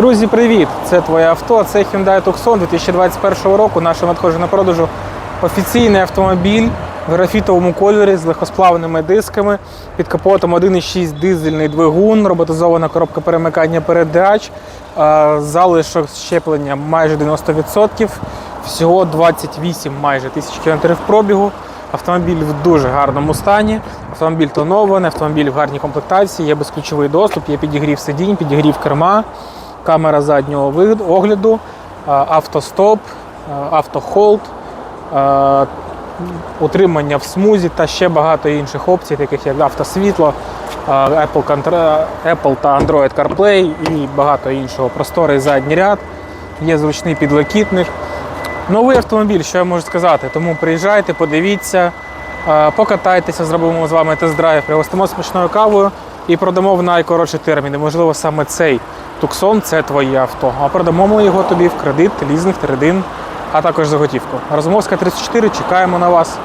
Друзі, привіт! Це твоє авто. Це Hyundai Tucson 2021 року. Наше надходження на продажу офіційний автомобіль в графітовому кольорі з легкосплавними дисками. Під капотом 1,6 дизельний двигун, роботизована коробка перемикання передач, залишок щеплення майже 90%, всього 28 майже тисяч кілометрів пробігу. Автомобіль в дуже гарному стані. Автомобіль тонований, автомобіль в гарній комплектації, є безключовий доступ, є підігрів сидінь, підігрів керма, камера заднього огляду, автостоп, автохолд, утримання в смузі та ще багато інших опцій, таких як автосвітло, Apple, та Android CarPlay і багато іншого. Просторий задній ряд, є зручний підлокітник. Новий автомобіль, що я можу сказати. Тому приїжджайте, подивіться, покатайтеся, зробимо з вами тест-драйв, пригостимо смачною кавою і продамо в найкоротші терміни. Можливо, саме цей Туксон це твоє авто. А продамо ми його тобі в кредит, лізинг, тридин, а також за готівку. Розумовська 34, чекаємо на вас.